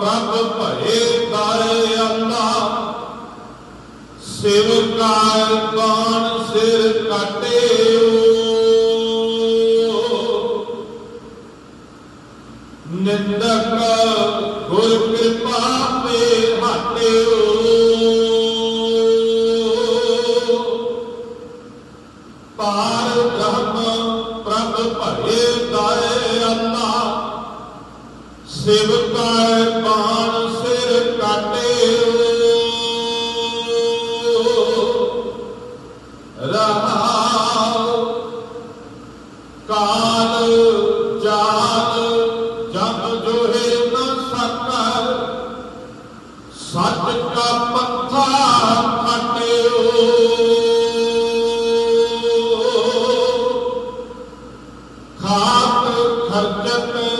ਪ੍ਰਭ ਭਏ ਦਾਇ ਅੱਲਾ ਸਿਵਕਾਰ ਬਾਣ ਸਿਰ ਕਾਟਿਓ ਨਿੰਦਕ ਗੁਰ ਕਿਰਪਾ ਤੇ ਹਟਿਓ ਪਾਰ ਬ੍ਰਹਮ ਪ੍ਰਭ ਭਏ ਦਾਇ ਅੱਲਾ ਸਿਵਕੈ ਬਾਣ ਸਿਰ ਕਾਟਿਓ ਰਹਾਉ ਕਾਲ ਜਾਲ ਜਗ ਜੋਹਿ ਨ ਸਕੈ ਸੱਚ ਕਾ ਪੱਥਾ ਖਟਿਓ। ਖਾਤ ਖਰਚਤ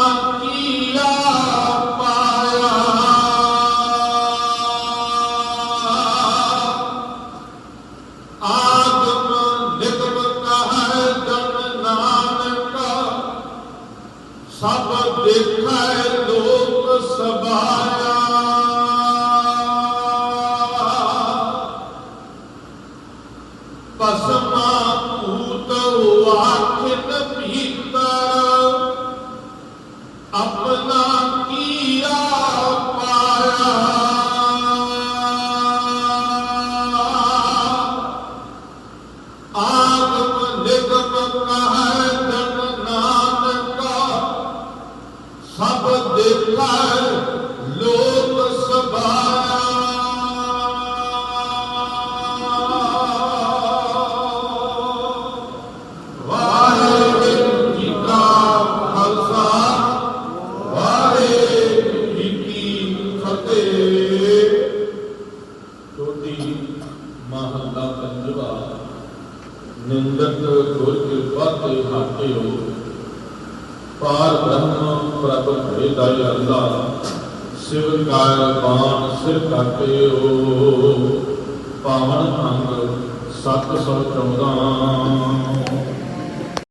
ਸਭ ਦੇਖੈ ਲੋਕ ਸਭਾਇਆ। ਪਸਮਾ ਭੂਤ ਵਾਖਿਨ ਭੀਤਰ ਆਪਣਾ ਕੀ ਨਿੰਦਕ ਗੁਰ ਕਿਰਪਾ ਤੇ ਹਾਟਿਓ ਪਾਰ ਬ੍ਰਹਮ ਪ੍ਰਭ ਭੇ ਦਾਇ ਅੱਲਾ, ਸਿਵ ਕਾਇ ਬਾਣ ਸਿਰ ਕਾਟਿਓ ਪਾਵਨ ਅੰਗ 714